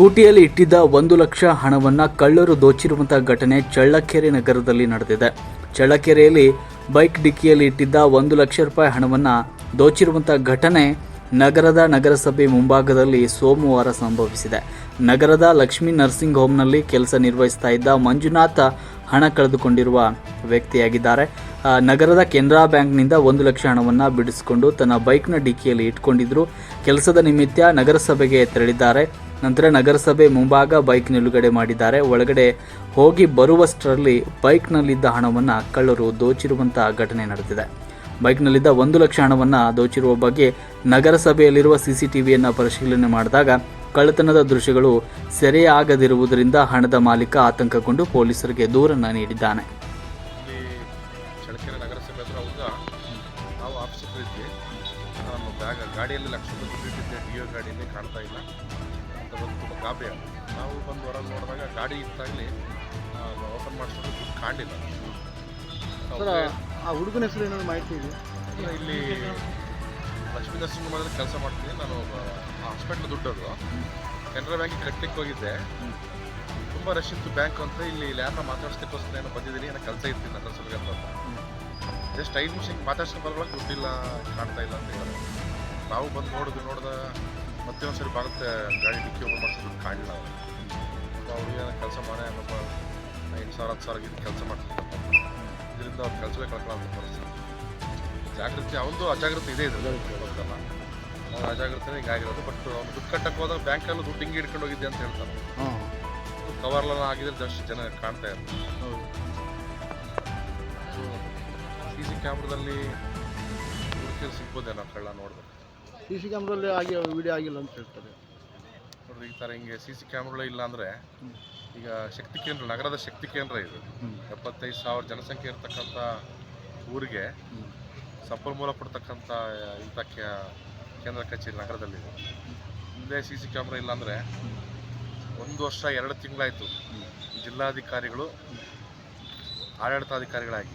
ಸ್ಕೂಟಿಯಲ್ಲಿ ಇಟ್ಟಿದ್ದ ಒಂದು ಲಕ್ಷ ಹಣವನ್ನ ಕಳ್ಳರು ದೋಚಿರುವಂತಹ ಘಟನೆ ಚಳ್ಳಕೆರೆ ನಗರದಲ್ಲಿ ನಡೆದಿದೆ. ಚಳ್ಳಕೆರೆಯಲ್ಲಿ ಬೈಕ್ ಡಿಕ್ಕಿಯಲ್ಲಿ ಇಟ್ಟಿದ್ದ ಒಂದು ಲಕ್ಷ ರೂಪಾಯಿ ಹಣವನ್ನ ದೋಚಿರುವಂತಹ ಘಟನೆ ನಗರದ ನಗರಸಭೆ ಮುಂಭಾಗದಲ್ಲಿ ಸೋಮವಾರ ಸಂಭವಿಸಿದೆ. ನಗರದ ಲಕ್ಷ್ಮೀ ನರ್ಸಿಂಗ್ ಹೋಮ್ನಲ್ಲಿ ಕೆಲಸ ನಿರ್ವಹಿಸ್ತಾ ಇದ್ದ ಮಂಜುನಾಥ ಹಣ ಕಳೆದುಕೊಂಡಿರುವ ವ್ಯಕ್ತಿಯಾಗಿದ್ದಾರೆ. ನಗರದ ಕೆನರಾ ಬ್ಯಾಂಕ್ನಿಂದ ಒಂದು ಲಕ್ಷ ಹಣವನ್ನು ಬಿಡಿಸಿಕೊಂಡು ತನ್ನ ಬೈಕ್ನ ಡಿಕ್ಕಿಯಲ್ಲಿ ಇಟ್ಕೊಂಡಿದ್ರು. ಕೆಲಸದ ನಿಮಿತ್ತ ನಗರಸಭೆಗೆ ತೆರಳಿದ್ದಾರೆ. ನಂತರ ನಗರಸಭೆ ಮುಂಭಾಗ ಬೈಕ್ ನಿಲುಗಡೆ ಮಾಡಿದ್ದಾರೆ. ಒಳಗಡೆ ಹೋಗಿ ಬರುವಷ್ಟರಲ್ಲಿ ಬೈಕ್ನಲ್ಲಿದ್ದ ಹಣವನ್ನು ಕಳ್ಳರು ದೋಚಿರುವಂತಹ ಘಟನೆ ನಡೆದಿದೆ. ಬೈಕ್ನಲ್ಲಿದ್ದ ಒಂದು ಲಕ್ಷ ಹಣವನ್ನು ದೋಚಿರುವ ಬಗ್ಗೆ ನಗರಸಭೆಯಲ್ಲಿರುವ ಸಿಸಿಟಿವಿಯನ್ನು ಪರಿಶೀಲನೆ ಮಾಡಿದಾಗ ಕಳ್ಳತನದ ದೃಶ್ಯಗಳು ಸೆರೆಯಾಗದಿರುವುದರಿಂದ ಹಣದ ಮಾಲೀಕ ಆತಂಕಗೊಂಡು ಪೊಲೀಸರಿಗೆ ದೂರನ್ನು ನೀಡಿದ್ದಾನೆ. ಅಂತ ಬಂದು ತುಂಬ ಗಾಬರಿ ಆಯ್ತು. ನಾವು ಬಂದು ಹೊರಗೆ ನೋಡಿದಾಗ ಗಾಡಿ ಇತ್ತಾಗಲಿ ಓಪನ್ ಮಾಡಿಸ್ಕೊಂಡು ಕಾಣಲಿಲ್ಲ. ಸರ್ ಆ ಹುಡುಗನ ಹೆಸರು ಏನಾದ್ರು ಮಾಹಿತಿ ಇದೆ ಇಲ್ಲಿ ಲಕ್ಷ್ಮೀ ನರ್ಸಿಂಗ್ ಮಾಡಿದ್ರೆ ಕೆಲಸ ಮಾಡ್ತೀನಿ. ನಾನು ಹಾಸ್ಪಿಟ್ಲ್ ದುಡ್ಡೋದು. ಕೆನರಾ ಬ್ಯಾಂಕಿಗೆ ಕಟ್ಟಲಿಕ್ಕೆ ಹೋಗಿದ್ದೆ. ತುಂಬ ರಶ್ ಇತ್ತು ಬ್ಯಾಂಕ್ ಅಂತ. ಇಲ್ಲಿ ಯಾರನ್ನ ಮಾತಾಡ್ಸ್ಲಿಕ್ಕೋಸ್ಕರ ಏನೋ ಬಂದಿದ್ದೀನಿ. ಏನೋ ಕೆಲಸ ಇರ್ತೀನಿ ನಗರಸಭೆಗೆ ಅಂತ. ಜಸ್ಟ್ ಐದು ನಿಮಿಷ ಮಾತಾಡ್ಸ್ಕೊಂಡು ಬರ್ಬೇಕು ದುಡ್ಡಿಲ್ಲ ಕಾಣ್ತಾ ಇಲ್ಲ ಅಂತ ಹೇಳಿದ್ರು ನಾವು ಬಂದು ನೋಡಿದ್ವಿ ನೋಡಿದ ಮತ್ತೆ ಒಂದ್ಸರಿ ಭಾಗಕ್ಕೆ ಗಾಡಿ ಡಿಕ್ಕಿ ಓಪನ್ ಮಾಡಿಸಿದ್ರು ಕಾಣಲಿಲ್ಲ ಅವ್ರಿಗೆ ಏನೋ ಕೆಲಸ ಮಾಡೇ ಪಾಪ ಎಂಟು ಸಾವಿರ ಹತ್ತು ಸಾವಿರ ಕೆಲಸ ಮಾಡ್ತಿದ್ದ ಇದರಿಂದ ಅವ್ರು ಕೆಲಸವೇ ಕಳ್ಕೊಳ್ಳೋ ಪರಿಸ್ಥಿತಿ. ಜಾಗೃತಿ ಅವನದು ಅಜಾಗೃತಿ ಇದೆ ಇದು ಗೊತ್ತಲ್ಲ. ಈಗ ಅಜಾಗೃತಿನೇ ಹಿಂಗಾಗಿರೋದು ಬಟ್ ಅವ್ನು ದುಡ್ಡು ಕಟ್ಟಕ್ಕೆ ಹೋದಾಗ ಬ್ಯಾಂಕಲ್ಲೂ ದುಡ್ಡು ಹಿಂಗೆ ಇಟ್ಕೊಂಡು ಹೋಗಿದ್ದೆ ಅಂತ ಹೇಳ್ತಾನೆ ಕವರ್ಲೆಲ್ಲ ಆಗಿದ್ರೆ ಜಸ್ಟ್ ಜನ ಕಾಣ್ತಾ ಇರ್ತಾರೆ. ಸಿ ಸಿ ಕ್ಯಾಮ್ರಾದಲ್ಲಿ ಸಿಗ್ಬೋದೇನೋ ಕಳ್ಳ ನೋಡ್ಬೇಕು. ಸಿ ಸಿ ಕ್ಯಾಮ್ರಲ್ಲಿ ಆಗಿ ವಿಡಿಯೋ ಆಗಿಲ್ಲ ಅಂತ ಹೇಳ್ತಾರೆ ನೋಡ್ರಿ ಈ ಥರ ಹಿಂಗೆ ಸಿ ಸಿ ಕ್ಯಾಮ್ರಾಗಳು ಇಲ್ಲ ಅಂದರೆ ಈಗ ಶಕ್ತಿ ಕೇಂದ್ರ ನಗರದ ಶಕ್ತಿ ಕೇಂದ್ರ ಇದು. ಎಪ್ಪತ್ತೈದು ಸಾವಿರ ಜನಸಂಖ್ಯೆ ಇರತಕ್ಕಂಥ ಊರಿಗೆ. ಸಂಪನ್ಮೂಲ ಪಡ್ತಕ್ಕಂಥ ಇಂಥ ಕ್ಯಾ- ಕೇಂದ್ರ ಕಚೇರಿ ನಗರದಲ್ಲಿದೆ ಹಿಂದೆ ಸಿ ಸಿ ಕ್ಯಾಮ್ರಾ ಇಲ್ಲಾಂದರೆ ಒಂದು ವರ್ಷ ಎರಡು ತಿಂಗಳಾಯಿತು ಜಿಲ್ಲಾಧಿಕಾರಿಗಳು ಆಡಳಿತಾಧಿಕಾರಿಗಳಾಗಿ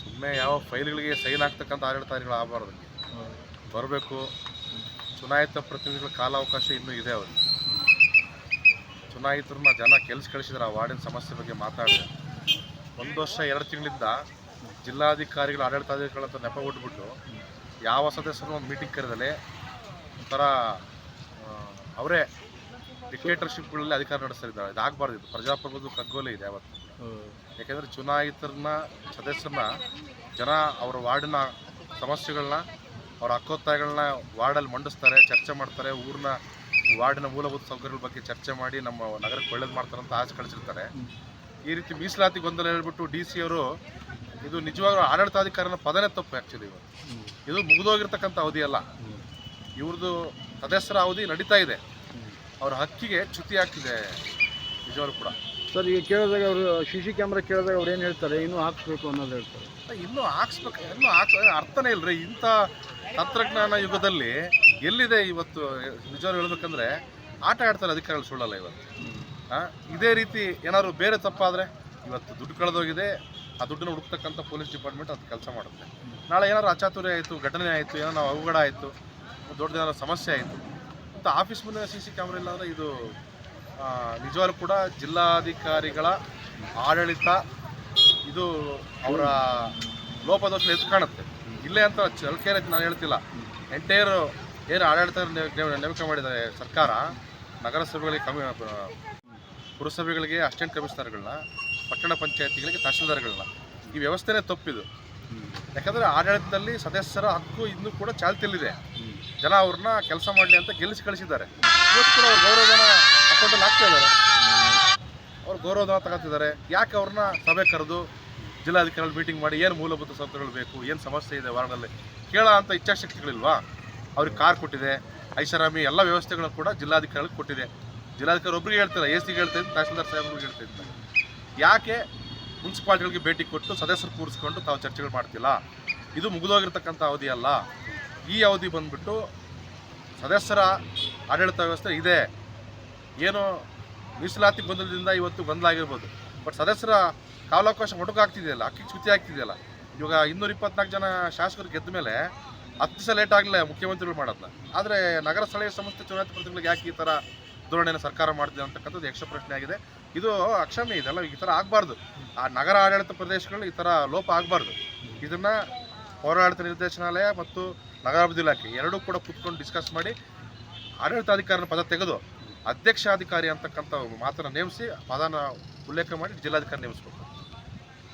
ಸುಮ್ಮನೆ ಯಾವ ಫೈಲ್ಗಳಿಗೆ ಸೈನ್ ಆಗ್ತಕ್ಕಂಥ ಆಡಳಿತಾಧಿಕಾರಿಗಳು ಆಗಬಾರ್ದು ಬರಬೇಕು. ಚುನಾಯಿತ ಪ್ರತಿನಿಧಿಗಳ ಕಾಲಾವಕಾಶ ಇನ್ನೂ ಇದೆ ಅವರು ಚುನಾಯಿತರನ್ನ ಜನ ಕೆಲಸ ಕಳಿಸಿದ್ರೆ, ಆ ವಾರ್ಡಿನ ಸಮಸ್ಯೆ ಬಗ್ಗೆ ಮಾತಾಡಿದೆ ಒಂದು ವರ್ಷ, ಎರಡು ತಿಂಗಳಿಂದ ಜಿಲ್ಲಾಧಿಕಾರಿಗಳು ಆಡಳಿತಾಧಿಕಾರಿಗಳಂತ ನೆಪ ಕೊಟ್ಬಿಟ್ಟು ಯಾವ ಸದಸ್ಯರು ಒಂದು ಮೀಟಿಂಗ್ ಕರೆದಲೆ ಒಂಥರ ಅವರೇ ಡಿಕ್ಟೇಟರ್ಶಿಪ್ಗಳಲ್ಲಿ ಅಧಿಕಾರ ನಡೆಸ್ತಾ ಇದ್ದಾರೆ ಇದಾಗಬಾರ್ದು ಇದು. ಪ್ರಜಾಪ್ರಭುತ್ವ ಕಗ್ಗೋಲೆ ಇದೆ ಅವತ್ತು ಯಾಕೆಂದರೆ ಚುನಾಯಿತರನ್ನ, ಸದಸ್ಯರನ್ನ ಜನ ಅವರ ವಾರ್ಡಿನ ಸಮಸ್ಯೆಗಳನ್ನ ಅವ್ರ ಹಕ್ಕೊತ್ತಾಯಗಳನ್ನ ವಾರ್ಡಲ್ಲಿ ಮಂಡಿಸ್ತಾರೆ ಚರ್ಚೆ ಮಾಡ್ತಾರೆ ಊರಿನ ವಾರ್ಡಿನ ಮೂಲಭೂತ ಸೌಕರ್ಯಗಳ ಬಗ್ಗೆ ಚರ್ಚೆ ಮಾಡಿ ನಮ್ಮ ನಗರಕ್ಕೆ ಒಳ್ಳೇದು ಮಾಡ್ತಾರೆ ಅಂತ ಆಚೆ ಕಳಿಸಿರ್ತಾರೆ. ಈ ರೀತಿ ಮೀಸಲಾತಿ ಗೊಂದಲ ಹೇಳ್ಬಿಟ್ಟು ಡಿ ಸಿ ಅವರು ಇದು ನಿಜವಾಗ್ಲೂ ಆಡಳಿತಾಧಿಕಾರನ ಪದನೇ ತಪ್ಪು ಆ್ಯಕ್ಚುಲಿ ಇವರು. ಇದು ಮುಗಿದೋಗಿರ್ತಕ್ಕಂಥ ಅವಧಿ ಅಲ್ಲ. ಇವ್ರದ್ದು ಸದಸ್ಯರ ಅವಧಿ ನಡೀತಾ ಇದೆ. ಅವ್ರ ಹಕ್ಕಿಗೆ ಚ್ಯುತಿ ಆಗ್ತಿದೆ ನಿಜವಾಗ್ಲೂ ಕೂಡ. ಸರ್ ಈಗ ಕೇಳಿದಾಗ ಅವರು ಸಿ ಸಿ ಕ್ಯಾಮ್ರಾ ಕೇಳಿದಾಗ ಅವ್ರು ಏನು ಹೇಳ್ತಾರೆ? ಇನ್ನೂ ಹಾಕ್ಸ್ಬೇಕು ಅನ್ನೋದು ಹೇಳ್ತಾರೆ. ಇನ್ನೂ ಹಾಕ್ಸ್ಬೇಕು ಇನ್ನೂ ಹಾಕ್ಸ್ ಅರ್ಥನೇ ಇಲ್ಲರಿ ಇಂಥ ತಂತ್ರಜ್ಞಾನ ಯುಗದಲ್ಲಿ ಎಲ್ಲಿದೆ ಇವತ್ತು? ನಿಜವಾಗ್ಲೂ ಹೇಳ್ಬೇಕಂದ್ರೆ ಆಟ ಆಡ್ತಾರೆ ಅಧಿಕಾರಿಗಳು ಸುಳ್ಳಲ್ಲ ಇವತ್ತು. ಇದೇ ರೀತಿ ಏನಾದ್ರು ಬೇರೆ ತಪ್ಪಾದರೆ ಇವತ್ತು ದುಡ್ಡು ಕಳೆದೋಗಿದೆ, ಆ ದುಡ್ಡನ್ನು ಹುಡುಕ್ತಕ್ಕಂಥ ಪೊಲೀಸ್ ಡಿಪಾರ್ಟ್ಮೆಂಟ್ ಅದು ಕೆಲಸ ಮಾಡುತ್ತೆ. ನಾಳೆ ಏನಾದ್ರು ಅಚಾತುರ್ಯ ಆಯಿತು, ಘಟನೆ ಆಯಿತು, ಏನೋ ಅವಘಡ ಆಯಿತು, ದೊಡ್ಡ ಏನಾದ್ರು ಸಮಸ್ಯೆ ಆಯಿತು ಮತ್ತು ಆಫೀಸ್ ಮುಂದೆ ಸಿ ಸಿ ಕ್ಯಾಮ್ರಾ ಇಲ್ಲ ಅಂದರೆ ಇದು ನಿಜವಾಗ್ಲೂ ಕೂಡ ಜಿಲ್ಲಾಧಿಕಾರಿಗಳ ಆಡಳಿತ ಇದು ಅವರ ಲೋಪದೋಷ ಎದ್ದು ಕಾಣುತ್ತೆ. ಇಲ್ಲೇ ಅಂತ ಚಳಕೆರೆ ನಾನು ಹೇಳ್ತಿಲ್ಲ. ಎಂಟೈರ್ ಏನು ಆಡಳಿತ ನೇಮ- ನೇಮಕ ಮಾಡಿದ್ದಾರೆ ಸರ್ಕಾರ, ನಗರಸಭೆಗಳಿಗೆ ಕಮಿ ಪುರಸಭೆಗಳಿಗೆ ಅಸಿಸ್ಟೆಂಟ್ ಕಮಿಷನರ್ಗಳನ್ನ ಪಟ್ಟಣ ಪಂಚಾಯತಿಗಳಿಗೆ ತಹಶೀಲ್ದಾರ್ಗಳನ್ನ. ಈ ವ್ಯವಸ್ಥೆನೇ ತಪ್ಪಿದು. ಯಾಕಂದರೆ ಆಡಳಿತದಲ್ಲಿ ಸದಸ್ಯರ ಹಕ್ಕು ಇನ್ನೂ ಕೂಡ ಚಾಲ್ತಿಯಲ್ಲಿದೆ. ಜನ ಅವ್ರನ್ನ ಕೆಲಸ ಮಾಡಲಿ ಅಂತ ಗೆಲ್ಲಿಸಿ ಕಳಿಸಿದ್ದಾರೆ. ಇವತ್ತು ಕೂಡ ಅವ್ರ ಗೌರವಧನ ಅಕೌಂಟಲ್ಲಿ ಹಾಕ್ತಾ ಇದ್ದಾರೆ. ಅವ್ರು ಗೌರವಧನ ತಗೋತಿದ್ದಾರೆ. ಯಾಕೆ ಅವ್ರನ್ನ ಸಭೆ ಕರೆದು ಜಿಲ್ಲಾಧಿಕಾರಿಗಳು ಮೀಟಿಂಗ್ ಮಾಡಿ ಏನು ಮೂಲಭೂತ ಸೌಕರ್ಯಗಳು ಬೇಕು, ಏನು ಸಮಸ್ಯೆ ಇದೆ ವಾರ್ಡಲ್ಲಿ ಕೇಳೋ ಅಂತ ಇಚ್ಛಾಶಕ್ತಿಗಳಿಲ್ವಾ? ಅವ್ರಿಗೆ ಕಾರ್ ಕೊಟ್ಟಿದೆ, ಐಷಾರಾಮಿ ಎಲ್ಲ ವ್ಯವಸ್ಥೆಗಳನ್ನು ಕೂಡ ಜಿಲ್ಲಾಧಿಕಾರಿಗಳಿಗೆ ಕೊಟ್ಟಿದೆ. ಜಿಲ್ಲಾಧಿಕಾರಿ ಒಬ್ರಿಗೆ ಹೇಳ್ತಾರೆ ಎ ಸಿಗೆ ಹೇಳ್ತಾ ಇದ್ದೀನಿ ತಹಸೀಲ್ದಾರ್ ಸಾಹೇಬ್ರಿಗೆ ಹೇಳ್ತಾ ಯಾಕೆ ಮುನ್ಸಿಪಾಲ್ಟಿಗಳಿಗೆ ಭೇಟಿ ಕೊಟ್ಟು ಸದಸ್ಯರು ಕೂರಿಸ್ಕೊಂಡು ತಾವು ಚರ್ಚೆಗಳು ಮಾಡ್ತಿಲ್ಲ? ಇದು ಮುಗಿದೋಗಿರ್ತಕ್ಕಂಥ ಅವಧಿ ಅಲ್ಲ. ಈ ಅವಧಿ ಬಂದ್ಬಿಟ್ಟು ಸದಸ್ಯರ ಆಡಳಿತ ವ್ಯವಸ್ಥೆ ಇದೆ. ಏನು ಮೀಸಲಾತಿ ಗೊಂದಲದಿಂದ ಇವತ್ತು ಗೊಂದಲ ಬಟ್ ಸದಸ್ಯರ ಕಾಲಾವಕಾಶ ಮೊಟಕಾಗ್ತಿದೆಯಲ್ಲ ಅಕ್ಕಿ ಚ್ಯುತಿ ಆಗ್ತಿದೆಯಲ್ಲ, ಇವಾಗ ಇನ್ನೂರ ಇಪ್ಪತ್ನಾಲ್ಕು ಜನ ಶಾಸಕರು ಗೆದ್ದ ಮೇಲೆ ಹತ್ತು ಸಲ ಲೇಟ್ ಆಗಲಿಲ್ಲ ಮುಖ್ಯಮಂತ್ರಿಗಳು ಮಾಡೋದನ್ನ ಆದರೆ ನಗರ ಸ್ಥಳೀಯ ಸಂಸ್ಥೆ ಚುನಾಯಿತ ಪ್ರತಿನಿಧಿಗಳಿಗೆ ಯಾಕೆ ಈ ಥರ ಧೋರಣೆಯನ್ನು ಸರ್ಕಾರ ಮಾಡಿದೆ ಅಂತಕ್ಕಂಥದ್ದು ಯಕ್ಷ ಪ್ರಶ್ನೆ ಆಗಿದೆ. ಇದು ಅಕ್ಷಮ್ಯ ಇದೆಲ್ಲ ಈ ಥರ ಆಗಬಾರ್ದು. ಆ ನಗರ ಆಡಳಿತ ಪ್ರದೇಶಗಳು ಈ ಥರ ಲೋಪ ಆಗಬಾರ್ದು. ಇದನ್ನು ಪೌರಾಡಳಿತ ನಿರ್ದೇಶನಾಲಯ ಮತ್ತು ನಗರಾಭಿವೃದ್ಧಿ ಇಲಾಖೆ ಎರಡೂ ಕೂಡ ಕೂತ್ಕೊಂಡು ಡಿಸ್ಕಸ್ ಮಾಡಿ ಆಡಳಿತಾಧಿಕಾರಿನ ಪದ ತೆಗೆದು ಅಧ್ಯಕ್ಷಾಧಿಕಾರಿ ಅಂತಕ್ಕಂಥ ಮಾತನ್ನು ನೇಮಿಸಿ ಪದನ ಉಲ್ಲೇಖ ಮಾಡಿ ಜಿಲ್ಲಾಧಿಕಾರಿ ನೇಮಿಸ್ಬೇಕು.